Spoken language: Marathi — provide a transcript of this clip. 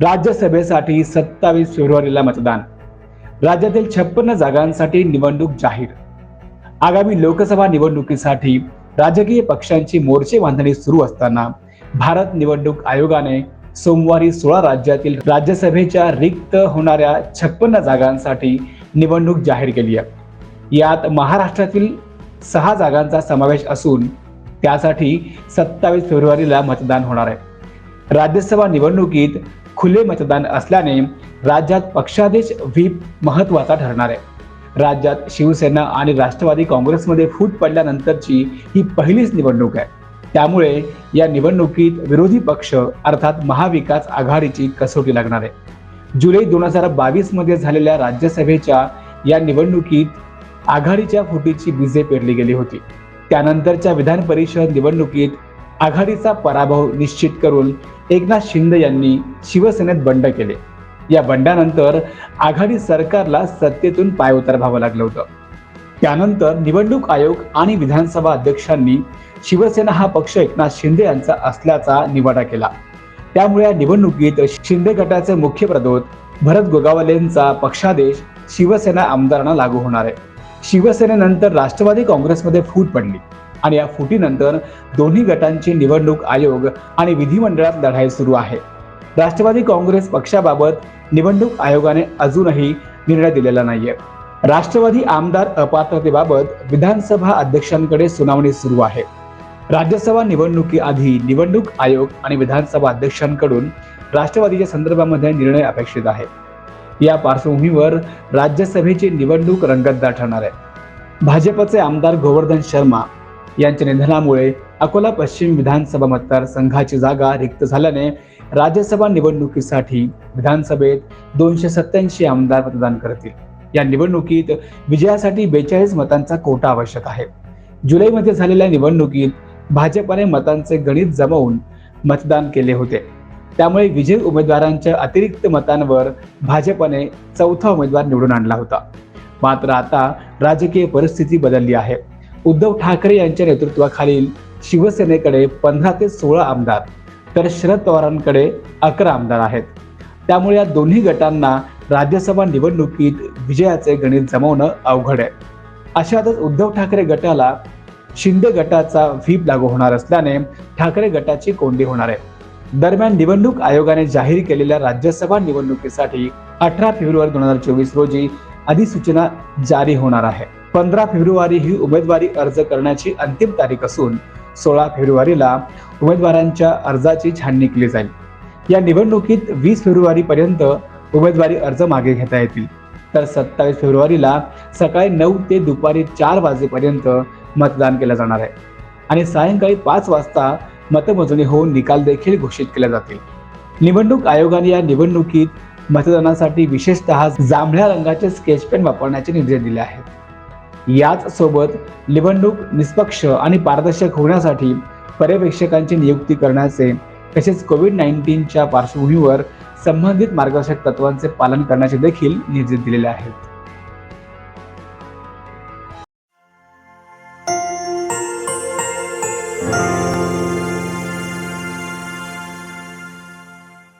राज्यसभेसाठी सत्तावीस फेब्रुवारीला मतदान. राज्यातील छप्पन्न जागांसाठी निवडणूक जाहीर. आगामी लोकसभा निवडणुकीसाठी राजकीय पक्षांची मोर्चे बांधणी सुरू असताना भारत निवडणूक आयोगाने सोमवारी सोळा राज्यातील राज्यसभेच्या रिक्त होणाऱ्या छप्पन्न जागांसाठी निवडणूक जाहीर केली आहे. यात महाराष्ट्रातील सहा जागांचा समावेश असून त्यासाठी सत्तावीस फेब्रुवारीला मतदान होणार आहे. राज्यसभा निवडणुकीत खुले मतदान असल्याने राज्यात पक्षादेश व्हीप महत्त्वाचा ठरणार आहे. राज्यात शिवसेना आणि राष्ट्रवादी काँग्रेसमध्ये फूट पडल्यानंतरची ही पहिलीच निवडणूक आहे. त्यामुळे या निवडणुकीत विरोधी पक्ष अर्थात महाविकास आघाडीची कसोटी लागणार आहे. जुलै दोन हजार बावीसमध्ये झालेल्या राज्यसभेच्या या निवडणुकीत आघाडीच्या फुटीची बीजे पेरली गेली होती. त्यानंतरच्या विधान परिषद निवडणुकीत आघाडीचा पराभव निश्चित करून एकनाथ शिंदे यांनी शिवसेनेत बंड केले. या बंडानंतर आघाडी सरकारला सत्तेतून पायउतार व्हावं लागलं होतं. त्यानंतर निवडणूक आयोग आणि विधानसभा अध्यक्षांनी शिवसेना हा पक्ष एकनाथ शिंदे यांचा असल्याचा निवाडा केला. त्यामुळे या निवडणुकीत शिंदे गटाचे मुख्य प्रदोत भरत गोगावलेंचा पक्षादेश शिवसेना आमदारांना लागू होणार आहे. शिवसेनेनंतर राष्ट्रवादी काँग्रेसमध्ये फूट पडली. आणि या फुटीनंतर दोन्ही गटांची निवडणूक आयोग आणि विधिमंडळात लढाई सुरू आहे. राष्ट्रवादी काँग्रेस पक्षाबाबत निवडणूक आयोगाने अजूनही निर्णय दिलेला नाहीये. राष्ट्रवादी आमदार अपात्रतेबाबत विधानसभा अध्यक्षांकडे सुनावणी सुरू आहे. राज्यसभा निवडणुकीआधी निवडणूक आयोग आणि विधानसभा अध्यक्षांकडून राष्ट्रवादीच्या संदर्भामध्ये निर्णय अपेक्षित आहे. या पार्श्वभूमीवर राज्यसभेची निवडणूक रंगतदार ठरणार आहे. भाजपचे आमदार गोवर्धन शर्मा यांच्या निधनामुळे अकोला पश्चिम विधानसभा मतदारसंघाची जागा रिक्त झाल्याने राज्यसभा निवडणुकीसाठी विधानसभेत दोनशे सत्याऐंशी आमदार मतदान करतील. या निवडणुकीत विजयासाठी बेचाळीस मतांचा कोटा आवश्यक आहे. जुलैमध्ये झालेल्या निवडणुकीत भाजपाने मतांचे गणित जमवून मतदान केले होते. त्यामुळे विजय उमेदवारांच्या अतिरिक्त मतांवर भाजपने चौथा उमेदवार निवडून आणला होता. मात्र आता राजकीय परिस्थिती बदलली आहे. उद्धव ठाकरे यांच्या नेतृत्वाखालील शिवसेनेकडे पंधरा ते सोळा आमदार तर शरद पवारांकडे अकरा आमदार आहेत. त्यामुळे या दोन्ही गटांना राज्यसभा निवडणुकीत विजयाचे गणित जमवणं अवघड आहे. अशातच उद्धव ठाकरे गटाला शिंदे गटाचा व्हीप लागू होणार असल्याने ठाकरे गटाची कोंडी होणार आहे. दरम्यान निवडणूक आयोगाने जाहीर केलेल्या राज्यसभा निवडणुकीसाठी अठरा फेब्रुवारी दोन हजार चोवीस रोजी अधिसूचना जारी होणार आहे. पंधरा फेब्रुवारी ही उमेदवारी अर्ज करण्याची अंतिम तारीख असून सोळा फेब्रुवारीला उमेदवारांच्या अर्जाची छाननी केली जाईल. या निवडणुकीत वीस फेब्रुवारी पर्यंत उमेदवारी अर्ज मागे घेता येतील. तर सत्तावीस फेब्रुवारीला सकाळी नऊ ते दुपारी चार वाजेपर्यंत मतदान केलं जाणार आहे. आणि सायंकाळी पाच वाजता मतमोजणी होऊन निकाल देखील घोषित केले जातील. निवडणूक आयोगाने या निवडणुकीत मतदानासाठी विशेषतः जांभळ्या रंगाचे स्केच पेन वापरण्याचे निर्देश दिले आहेत. याच सोबत निवडणूक निष्पक्ष आणि पारदर्शक होण्यासाठी पर्यवेक्षकांची नियुक्ती करण्याचे तसेच कोविड नाईन्टीनच्या पार्श्वभूमीवर संबंधित मार्गदर्शक तत्वांचे पालन करण्याचे देखील निर्देश दिलेले आहेत.